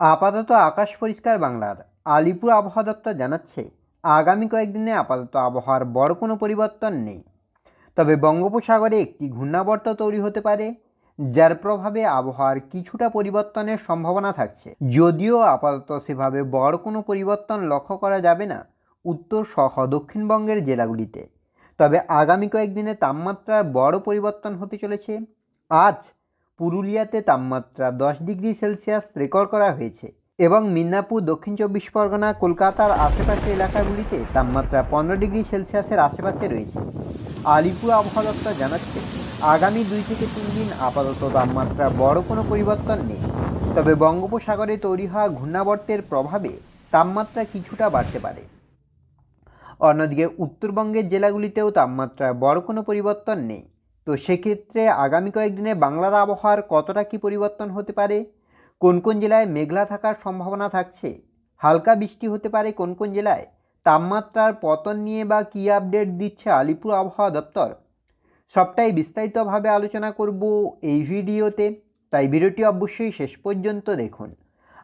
আপাতত আকাশ পরিষ্কার বাংলার। আলিপুর আবহাওয়া দপ্তর জানাচ্ছে, আগামী কয়েকদিনে আপাতত আবহাওয়ার বড় কোনো পরিবর্তন নেই। তবে বঙ্গোপসাগরে একটি ঘূর্ণাবর্ত তৈরি হতে পারে, যার প্রভাবে আবহাওয়ার কিছুটা পরিবর্তনের সম্ভাবনা থাকছে। যদিও আপাতত সেভাবে বড় কোনো পরিবর্তন লক্ষ্য করা যাবে না, উত্তর সহ দক্ষিণবঙ্গের জেলাগুলিতে। তবে আগামী কয়েকদিনে তাপমাত্রার বড় পরিবর্তন হতে চলেছে। আজ পুরুলিয়াতে তাপমাত্রা দশ ডিগ্রি সেলসিয়াস রেকর্ড করা হয়েছে এবং মিদনাপুর দক্ষিণ চব্বিশ পরগনা, কলকাতার আশেপাশে এলাকাগুলিতে তাপমাত্রা পনেরো ডিগ্রি সেলসিয়াসের আশেপাশে রয়েছে। আলিপুর আবহাওয়া দপ্তর জানাচ্ছে, আগামী দুই থেকে তিন দিন আপাতত তাপমাত্রা বড় কোনো পরিবর্তন নেই। তবে বঙ্গোপসাগরে তৈরি হওয়া ঘূর্ণাবর্তের প্রভাবে তাপমাত্রা কিছুটা বাড়তে পারে। অন্যদিকে উত্তরবঙ্গের জেলাগুলিতেও তাপমাত্রা বড় কোনো পরিবর্তন নেই। তো সেক্ষেত্রে আগামী কয়েকদিনে বাংলার আবহাওয়ার কতটা কি পরিবর্তন হতে পারে? কোন কোন জেলায় মেঘলা থাকার সম্ভাবনা থাকছে? হালকা বৃষ্টি হতে পারে কোন কোন জেলায়? তাপমাত্রার পতন নিয়ে বা কী আপডেট দিচ্ছে আলিপুর আবহাওয়া দপ্তর? সবটাই বিস্তারিতভাবে আলোচনা করব এই ভিডিওতে, তাই ভিডিওটি অবশ্যই শেষ পর্যন্ত দেখুন।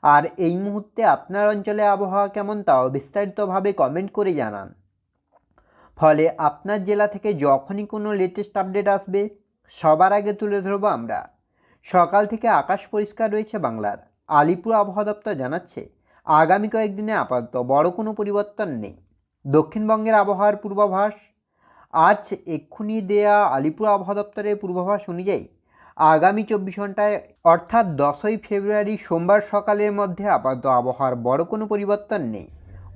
আর এই মুহূর্তে আপনার অঞ্চলে আবহাওয়া কেমন, তাও বিস্তারিতভাবে কমেন্ট করে জানান। ফলে আপনার জেলা থেকে যখনই কোনো লেটেস্ট আপডেট আসবে, সবার আগে তুলে ধরবো আমরা। সকাল থেকে আকাশ পরিষ্কার রয়েছে বাংলার। আলিপুর আবহাওয়া দপ্তর জানাচ্ছে, আগামী কয়েকদিনে আপাতত বড় কোনো পরিবর্তন নেই। দক্ষিণবঙ্গের আবহাওয়ার পূর্বাভাস, আজ এক্ষুনি দেয়া আলিপুর আবহাওয়া দপ্তরের পূর্বাভাস অনুযায়ী আগামী চব্বিশ ঘন্টায় অর্থাৎ দশই ফেব্রুয়ারি সোমবার সকালের মধ্যে আপাতত আবহাওয়ার বড় কোনো পরিবর্তন নেই।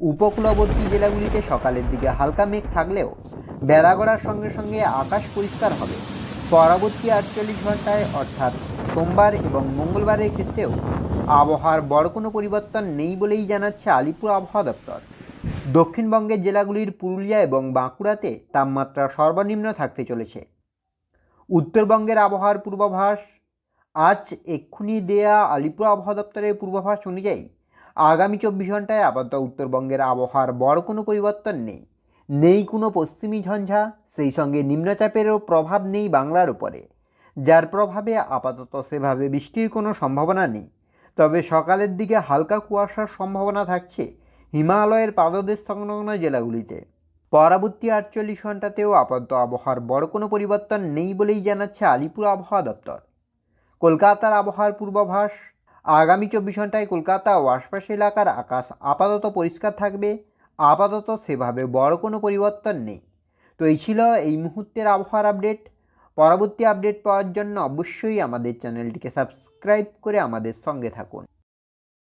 উপকূলবর্তী জেলাগুলিতে সকালের দিকে হালকা মেঘ থাকলেও বেলা গড়ার সঙ্গে সঙ্গে আকাশ পরিষ্কার হবে। পরবর্তী আটচল্লিশ ঘন্টায় অর্থাৎ সোমবার এবং মঙ্গলবারের ক্ষেত্রেও আবহাওয়ার বড় কোনো পরিবর্তন নেই বলেই জানাচ্ছে আলিপুর আবহাওয়া দপ্তর। দক্ষিণবঙ্গের জেলাগুলির পুরুলিয়া এবং বাঁকুড়াতে তাপমাত্রা সর্বনিম্ন থাকতে চলেছে। উত্তরবঙ্গের আবহাওয়ার পূর্বাভাস, আজ এক্ষুনি দেয়া আলিপুর আবহাওয়া দপ্তরের পূর্বাভাস অনুযায়ী আগামী চব্বিশ ঘন্টায় আপাতত উত্তরবঙ্গের আবহাওয়ার বড় কোনো পরিবর্তন নেই। নেই কোনো পশ্চিমী ঝঞ্ঝা, সেই সঙ্গে নিম্নচাপেরও প্রভাব নেই বাংলার উপরে। যার প্রভাবে আপাতত সেভাবে বৃষ্টির কোনো সম্ভাবনা নেই। তবে সকালের দিকে হালকা কুয়াশার সম্ভাবনা থাকছে হিমালয়ের পাদদেশ সংলগ্ন জেলাগুলিতে। পরবর্তী আটচল্লিশ ঘন্টাতেও আপাতত আবহাওয়ার বড় কোনো পরিবর্তন নেই বলেই জানাচ্ছে আলিপুর আবহাওয়া দপ্তর। কলকাতার আবহাওয়ার পূর্বাভাস আগামী চব্বিশ ঘন্টায় কলকাতা ও আশপাশের এলাকার আকাশ আপাতত পরিষ্কার থাকবে, আপাতত সেভাবে বড় কোনো পরিবর্তন নেই। তো এই ছিল এই মুহূর্তের আবহাওয়ার আপডেট। পরবর্তী আপডেট পাওয়ার জন্য অবশ্যই আমাদের চ্যানেলটিকে সাবস্ক্রাইব করে আমাদের সঙ্গে থাকুন।